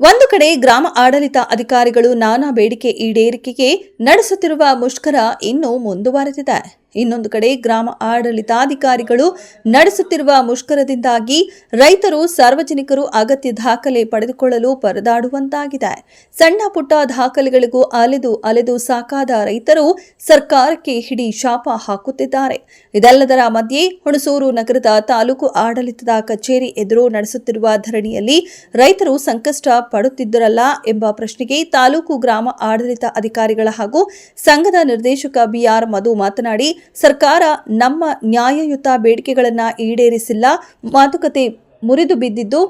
ಒಂದು ಕಡೆ ಗ್ರಾಮ ಆಡಳಿತ ಅಧಿಕಾರಿಗಳು ನಾನಾ ಬೇಡಿಕೆ ಈಡೇರಿಕೆಗೆ ನಡೆಸುತ್ತಿರುವ ಮುಷ್ಕರ ಇನ್ನೂ ಮುಂದುವರೆದಿದೆ. ಇನ್ನೊಂದು ಕಡೆ ಗ್ರಾಮ ಆಡಳಿತಾಧಿಕಾರಿಗಳು ನಡೆಸುತ್ತಿರುವ ಮುಷ್ಕರದಿಂದಾಗಿ ರೈತರು, ಸಾರ್ವಜನಿಕರು ಅಗತ್ಯ ದಾಖಲೆ ಪಡೆದುಕೊಳ್ಳಲು ಪರದಾಡುವಂತಾಗಿದೆ. ಸಣ್ಣ ಪುಟ್ಟ ದಾಖಲೆಗಳಿಗೂ ಅಲೆದು ಅಲೆದು ಸಾಕಾದ ರೈತರು ಸರ್ಕಾರಕ್ಕೆ ಹಿಡಿ ಶಾಪ ಹಾಕುತ್ತಿದ್ದಾರೆ. ಇದೆಲ್ಲದರ ಮಧ್ಯೆ ಹುಣಸೂರು ನಗರದ ತಾಲೂಕು ಆಡಳಿತದ ಕಚೇರಿ ಎದುರು ನಡೆಸುತ್ತಿರುವ ಧರಣಿಯಲ್ಲಿ ರೈತರು ಸಂಕಷ್ಟ ಪಡುತ್ತಿದ್ದರಲ್ಲ ಎಂಬ ಪ್ರಶ್ನೆಗೆ ತಾಲೂಕು ಗ್ರಾಮ ಆಡಳಿತ ಅಧಿಕಾರಿಗಳ ಹಾಗೂ ಸಂಘದ ನಿರ್ದೇಶಕ ಬಿಆರ್ ಮಧು ಮಾತನಾಡಿ ಸರ್ಕಾರ ನಮ್ಮ ನ್ಯಾಯಯುತ ಬೇಡಿಕೆಗಳನ್ನು ಈಡೇರಿಸಿಲ್ಲ. ಮಾತುಕತೆ ಮುರಿದು ಬಿದ್ದಿದ್ದು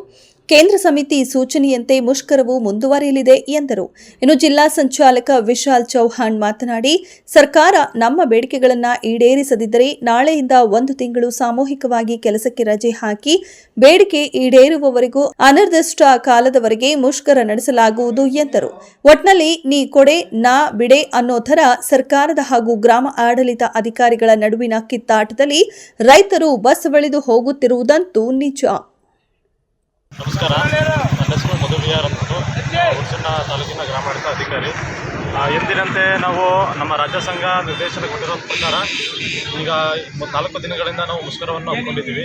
ಕೇಂದ್ರ ಸಮಿತಿ ಸೂಚನೆಯಂತೆ ಮುಷ್ಕರವು ಮುಂದುವರಿಯಲಿದೆ ಎಂದರು. ಇನ್ನು ಜಿಲ್ಲಾ ಸಂಚಾಲಕ ವಿಶಾಲ್ ಚೌಹಾಣ್ ಮಾತನಾಡಿ, ಸರ್ಕಾರ ನಮ್ಮ ಬೇಡಿಕೆಗಳನ್ನು ಈಡೇರಿಸದಿದ್ದರೆ ನಾಳೆಯಿಂದ ಒಂದು ತಿಂಗಳು ಸಾಮೂಹಿಕವಾಗಿ ಕೆಲಸಕ್ಕೆ ರಜೆ ಹಾಕಿ ಬೇಡಿಕೆ ಈಡೇರುವವರೆಗೂ ಅನಿರ್ದಿಷ್ಟ ಕಾಲದವರೆಗೆ ಮುಷ್ಕರ ನಡೆಸಲಾಗುವುದು ಎಂದರು. ಒಟ್ನಲ್ಲಿ, ನೀ ಕೊಡೆ, ನಾ ಬಿಡೆ ಅನ್ನೋ ಥರ ಸರ್ಕಾರದ ಹಾಗೂ ಗ್ರಾಮ ಆಡಳಿತ ಅಧಿಕಾರಿಗಳ ನಡುವಿನ ಕಿತ್ತಾಟದಲ್ಲಿ ರೈತರು ಬಸ್ ಬಳಿದು ಹೋಗುತ್ತಿರುವುದಂತೂ ನಿಜ. ನಮಸ್ಕಾರ. ನನ್ನ ಹೆಸರು ಮಧು ವಿಹಾರ್ ಅಂತ ಹುಣಸಣ್ಣ ತಾಲೂಕಿನ ಗ್ರಾಮಾಡಳಿತ ಅಧಿಕಾರಿ. ಎಂದಿನಂತೆ ನಾವು ನಮ್ಮ ರಾಜ್ಯ ಸಂಘ ನಿರ್ದೇಶನ ಕೊಟ್ಟಿರೋ ಪ್ರಕಾರ ಈಗ ನಾಲ್ಕು ದಿನಗಳಿಂದ ನಾವು ಮುಷ್ಕರವನ್ನು ಹಮ್ಮಿಕೊಂಡಿದ್ದೀವಿ.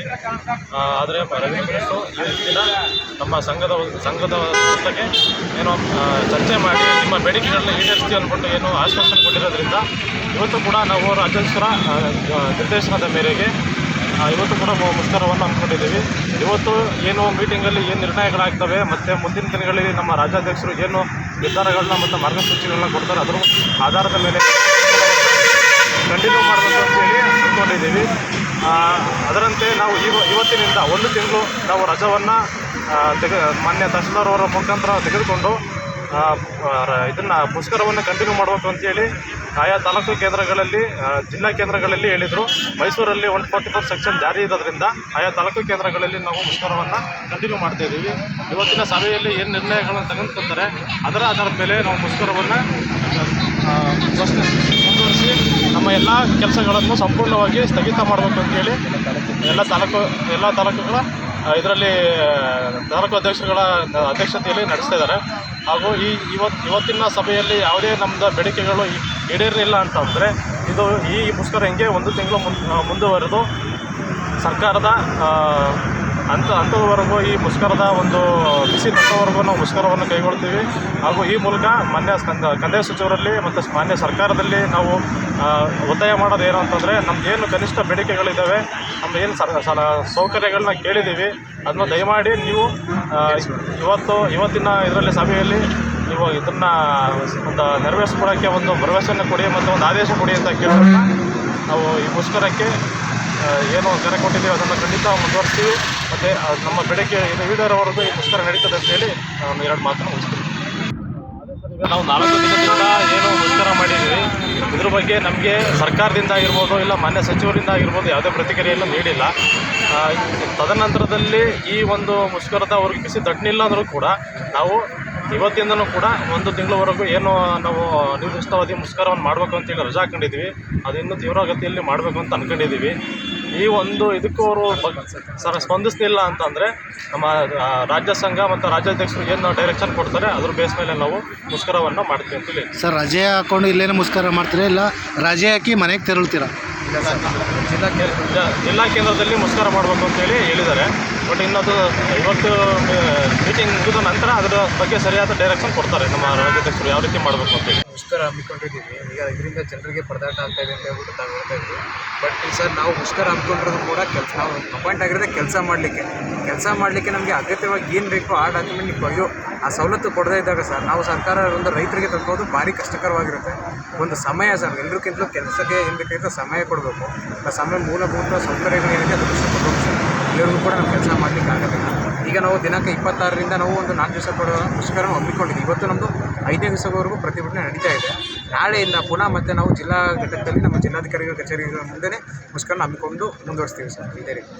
ಆದರೆ ಮಿನಿಸ್ಟ್ರು ಈ ದಿನ ನಮ್ಮ ಸಂಘದ ಸಂಘದ ಜೊತೆಗೆ ಏನೋ ಚರ್ಚೆ ಮಾಡಿ ನಿಮ್ಮ ಬೇಡಿಕೆಗಳನ್ನ ಈಡೇರಿಸ್ತೀವಿ ಅಂದ್ಬಿಟ್ಟು ಏನು ಆಶ್ವಾಸನೆ ಕೊಟ್ಟಿರೋದ್ರಿಂದ ಇವತ್ತು ಕೂಡ ನಾವು ರಾಜ್ಯ ನಿರ್ದೇಶನದ ಮೇರೆಗೆ ಇವತ್ತು ಕೂಡ ಮುಷ್ಕರವನ್ನು ಹಮ್ಮಿಕೊಂಡಿದ್ದೀವಿ. ಇವತ್ತು ಏನು ಮೀಟಿಂಗಲ್ಲಿ ಏನು ನಿರ್ಣಯಗಳಾಗ್ತವೆ ಮತ್ತು ಮುಂದಿನ ದಿನಗಳಲ್ಲಿ ನಮ್ಮ ರಾಜ್ಯಾಧ್ಯಕ್ಷರು ಏನು ನಿರ್ಧಾರಗಳನ್ನ ಮತ್ತು ಮಾರ್ಗಸೂಚಿಗಳನ್ನ ಕೊಡ್ತಾರೆ, ಅದರ ಆಧಾರದ ಮೇಲೆ ಕಂಟಿನ್ಯೂ ಮಾಡಬೇಕು ಅಂತೇಳಿ ಅಂದ್ಕೊಂಡಿದ್ದೀವಿ. ಅದರಂತೆ ನಾವು ಇವ ಇವತ್ತಿನಿಂದ ಒಂದು ತಿಂಗಳು ನಾವು ರಜವನ್ನು ತೆಗೆ ಮಾನ್ಯ ತಹಸೀಲ್ದಾರ್ ಅವರ ಮುಖಾಂತರ ತೆಗೆದುಕೊಂಡು ಇದನ್ನ ಮುಷ್ಕರವನ್ನು ಕಂಟಿನ್ಯೂ ಮಾಡಬೇಕು ಅಂತೇಳಿ ಆಯಾ ತಾಲೂಕು ಕೇಂದ್ರಗಳಲ್ಲಿ ಜಿಲ್ಲಾ ಕೇಂದ್ರಗಳಲ್ಲಿ ಹೇಳಿದರು. ಮೈಸೂರಲ್ಲಿ ಒನ್ ಫಾರ್ಟಿ ಫೋರ್ ಸೆಕ್ಷನ್ ಜಾರಿ ಇರೋದ್ರಿಂದ ಆಯಾ ತಾಲೂಕು ಕೇಂದ್ರಗಳಲ್ಲಿ ನಾವು ಮುಷ್ಕರವನ್ನು ಕಂಟಿನ್ಯೂ ಮಾಡ್ತಾ ಇದ್ದೀವಿ. ಇವತ್ತಿನ ಸಭೆಯಲ್ಲಿ ಏನು ನಿರ್ಣಯಗಳನ್ನು ತೆಗೆದುಕೊಳ್ತಾರೆ ಅದರ ಆಧಾರದ ಮೇಲೆ ನಾವು ಮುಷ್ಕರವನ್ನು ಮುಂದುವರಿಸಿ ನಮ್ಮ ಎಲ್ಲ ಕೆಲಸಗಳನ್ನು ಸಂಪೂರ್ಣವಾಗಿ ಸ್ಥಗಿತ ಮಾಡಬೇಕು ಅಂತೇಳಿ ಎಲ್ಲ ತಾಲೂಕು, ಎಲ್ಲ ತಾಲೂಕುಗಳ ಇದರಲ್ಲಿ ತಾಲೂಕು ಅಧ್ಯಕ್ಷರುಗಳ ಅಧ್ಯಕ್ಷತೆಯಲ್ಲಿ ನಡೆಸ್ತಾ ಇದ್ದಾರೆ. ಹಾಗೂ ಈ ಇವತ್ತು ಇವತ್ತಿನ ಸಭೆಯಲ್ಲಿ ಯಾವುದೇ ನಮ್ಮದು ಬೇಡಿಕೆಗಳು ಈಡೇರಲಿಲ್ಲ ಅಂತಂದರೆ ಇದು ಈ ಮುಷ್ಕರ ಹೆಂಗೆ ಒಂದು ತಿಂಗಳು ಮುಂದುವರೆದು ಸರ್ಕಾರದ ಹಂತ ಹಂತದವರೆಗೂ ಈ ಮುಷ್ಕರದ ಒಂದು ಬಿಸಿ ಹಂತವರೆಗೂ ನಾವು ಮುಷ್ಕರವನ್ನು ಕೈಗೊಳ್ತೀವಿ. ಹಾಗೂ ಈ ಮೂಲಕ ಮಾನ್ಯ ಕಂದ ಕಂದಾಯ ಸಚಿವರಲ್ಲಿ ಮತ್ತು ಮಾನ್ಯ ಸರ್ಕಾರದಲ್ಲಿ ನಾವು ಒತ್ತಾಯ ಮಾಡೋದು ಏನು ಅಂತಂದರೆ ನಮ್ದು ಏನು ಕನಿಷ್ಠ ಬೇಡಿಕೆಗಳಿದ್ದಾವೆ ನಮ್ಮ ಏನು ಸೌಕರ್ಯಗಳನ್ನ ಕೇಳಿದ್ದೀವಿ. ಅದನ್ನು ದಯಮಾಡಿ ನೀವು ಇವತ್ತು, ಇವತ್ತಿನ ಇದರಲ್ಲಿ ಸಭೆಯಲ್ಲಿ ನೀವು ಇದನ್ನು ಒಂದು ನೆರವೇರಿಸ್ಕೊಡೋಕ್ಕೆ ಒಂದು ಭರವಸೆಯನ್ನು ಕೊಡಿ ಮತ್ತು ಒಂದು ಆದೇಶ ಕೊಡಿ ಅಂತ ಕೇಳೋಣ ನಾವು ಈ ಮುಷ್ಕರಕ್ಕೆ ಏನು ಕರೆ ಕೊಟ್ಟಿದ್ದೀವಿ, ಅದನ್ನು ಖಂಡಿತ ಮುಂದುವರಿಸ್ತೀವಿ. ಮತ್ತು ನಮ್ಮ ಬೆಳಗ್ಗೆ ಇದು ಈಡೇರೋವರೆಗೂ ಈ ಮುಷ್ಕರ ನಡೀತದೆ ಅಂತೇಳಿ ನಾನು ಎರಡು ಮಾತನ್ನು ಮುಗಿಸ್ತೀನಿ ಈಗ ನಾವು ನಾಲ್ಕು ದಿನದಿಂದ ಏನು ಮುಷ್ಕರ ಮಾಡಿದ್ದೀವಿ. ಇದ್ರ ಬಗ್ಗೆ ನಮಗೆ ಸರ್ಕಾರದಿಂದ ಆಗಿರ್ಬೋದು ಇಲ್ಲ ಮಾನ್ಯ ಸಚಿವರಿಂದ ಆಗಿರ್ಬೋದು ಯಾವುದೇ ಪ್ರತಿಕ್ರಿಯೆಯನ್ನು ನೀಡಿಲ್ಲ. ತದನಂತರದಲ್ಲಿ ಈ ಒಂದು ಮುಷ್ಕರದ ಅವ್ರಿಗೆ ಬಿಸಿ ತಟ್ಟನಿಲ್ಲ ಅಂದರೂ ಕೂಡ ನಾವು ಇವತ್ತಿಂದನೂ ಕೂಡ ಒಂದು ತಿಂಗಳವರೆಗೂ ಏನು ನಾವು ನಿರ್ದಿಷ್ಟವಾದಿ ಮುಷ್ಕರವನ್ನು ಮಾಡಬೇಕು ಅಂತೇಳಿ ರಜಾ ಹಾಕೊಂಡಿದ್ದೀವಿ. ಅದು ಇನ್ನೂ ತೀವ್ರಗತಿಯಲ್ಲಿ ಮಾಡಬೇಕು ಅಂತ ಅಂದ್ಕೊಂಡಿದ್ದೀವಿ ಈ ಒಂದು ಇದಕ್ಕೂ ಅವರು ಸರ್ ಸ್ಪಂದಿಸ್ತಿಲ್ಲ ಅಂತಂದರೆ ನಮ್ಮ ರಾಜ್ಯ ಸಂಘ ಮತ್ತು ರಾಜ್ಯಾಧ್ಯಕ್ಷರು ಏನು ಡೈರೆಕ್ಷನ್ ಕೊಡ್ತಾರೆ ಅದ್ರ ಬೇಸ್ ಮೇಲೆ ನಾವು ಮುಷ್ಕರವನ್ನು ಮಾಡ್ತೀವಿ ಅಂತೇಳಿ ಸರ್ ರಜೆ ಹಾಕೊಂಡು ಇಲ್ಲೇನು ಮುಷ್ಕರ ಮಾಡ್ತೀರಾ ಇಲ್ಲ ರಜೆ ಹಾಕಿ ಮನೆಗೆ ತೆರಳ್ತೀರಾ? ಜಿಲ್ಲಾ ಕೇಂದ್ರ ಜಿಲ್ಲಾ ಕೇಂದ್ರದಲ್ಲಿ ಮುಷ್ಕರ ಮಾಡಬೇಕು ಅಂತೇಳಿ ಹೇಳಿದ್ದಾರೆ. ಬಟ್ ಇನ್ನೊಂದು ಇವತ್ತು ಮೀಟಿಂಗ್ ಮುಗಿದ ನಂತರ ಅದರ ಬಗ್ಗೆ ಸರಿಯಾದ ಡೈರೆಕ್ಷನ್ ಕೊಡ್ತಾರೆ ನಮ್ಮ ರಾಜ್ಯಾಧ್ಯಕ್ಷರು ಯಾವ ರೀತಿ ಮಾಡಬೇಕು ಅಂತೇಳಿ ಮುಷ್ಕರ ಹಮ್ಮಿಕೊಂಡಿದ್ದೀವಿ. ಈಗ ಇದರಿಂದ ಜನರಿಗೆ ಪರದಾಟ ಆಗ್ತಾ ಇದೆ ಅಂತ ಹೇಳ್ಬಿಟ್ಟು ನಾವು ಹೇಳ್ತಾ ಇದ್ವಿ. ಬಟ್ ಸರ್ ನಾವು ಮುಷ್ಕರ ಹಮ್ಮಿಕೊಂಡಿರೋದು ಕೂಡ ಕೆಲಸ, ನಾವು ಅಪಾಯಿಂಟ್ ಆಗಿರೋದೇ ಕೆಲಸ ಮಾಡಲಿಕ್ಕೆ. ಕೆಲಸ ಮಾಡಲಿಕ್ಕೆ ನಮಗೆ ಅಗತ್ಯವಾಗಿ ಏನು ಬೇಕೋ ಆ ಡಾಕ್ಯುಮೆಂಟ್ ನೀವು ಕೊಯ್ಯೋ ಆ ಸವಲತ್ತು ಕೊಡದೇ ಇದ್ದಾಗ ಸರ್, ನಾವು ಸರ್ಕಾರ ಒಂದು ರೈತರಿಗೆ ತಲುಪೋದು ಭಾರಿ ಕಷ್ಟಕರವಾಗಿರುತ್ತೆ. ಒಂದು ಸಮಯ ಸರ್ ಎಲ್ಲರಿಗಿಂತಲೂ ಕೆಲಸಕ್ಕೆ ಏನು ಬೇಕಾಗಿರೋ ಸಮಯ ಕೊಡಬೇಕು. ಆ ಸಮಯ ಮೂಲಭೂತ ಸೌಕರ್ಯಗಳೇನಿದೆ ಅದು ಕೊಡಬೇಕು ಸರ್. ಎಲ್ಲರಿಗೂ ಕೂಡ ನಾವು ಕೆಲಸ ಮಾಡಲಿಕ್ಕೆ ಆಗೋದಿಲ್ಲ ಈಗ ನಾವು ದಿನಾಂಕ ಇಪ್ಪತ್ತಾರರಿಂದ ನಾವು ಒಂದು ನಾಲ್ಕು ದಿವಸ ಕೊಡೋ ಮುಷ್ಕರ ಹಮ್ಮಿಕೊಂಡಿದ್ದೀವಿ. ಇವತ್ತು ನಮ್ಮದು ಐದನೇ ದಿವಸವರೆಗೂ ಪ್ರತಿಭಟನೆ ನಡೀತಾ ಇದೆ. ನಾಳೆಯಿಂದ ಪುನಃ ಮತ್ತೆ ನಾವು ಜಿಲ್ಲಾ ಘಟಕದಲ್ಲಿ ನಮ್ಮ ಜಿಲ್ಲಾಧಿಕಾರಿಗಳ ಕಚೇರಿಗಳ ಮುಂದೆಯೇ ಮುಷ್ಕರನ ಹಮ್ಮಿಕೊಂಡು ಮುಂದುವರಿಸ್ತೀವಿ ಸರ್. ಇದೇ ರೀತಿ.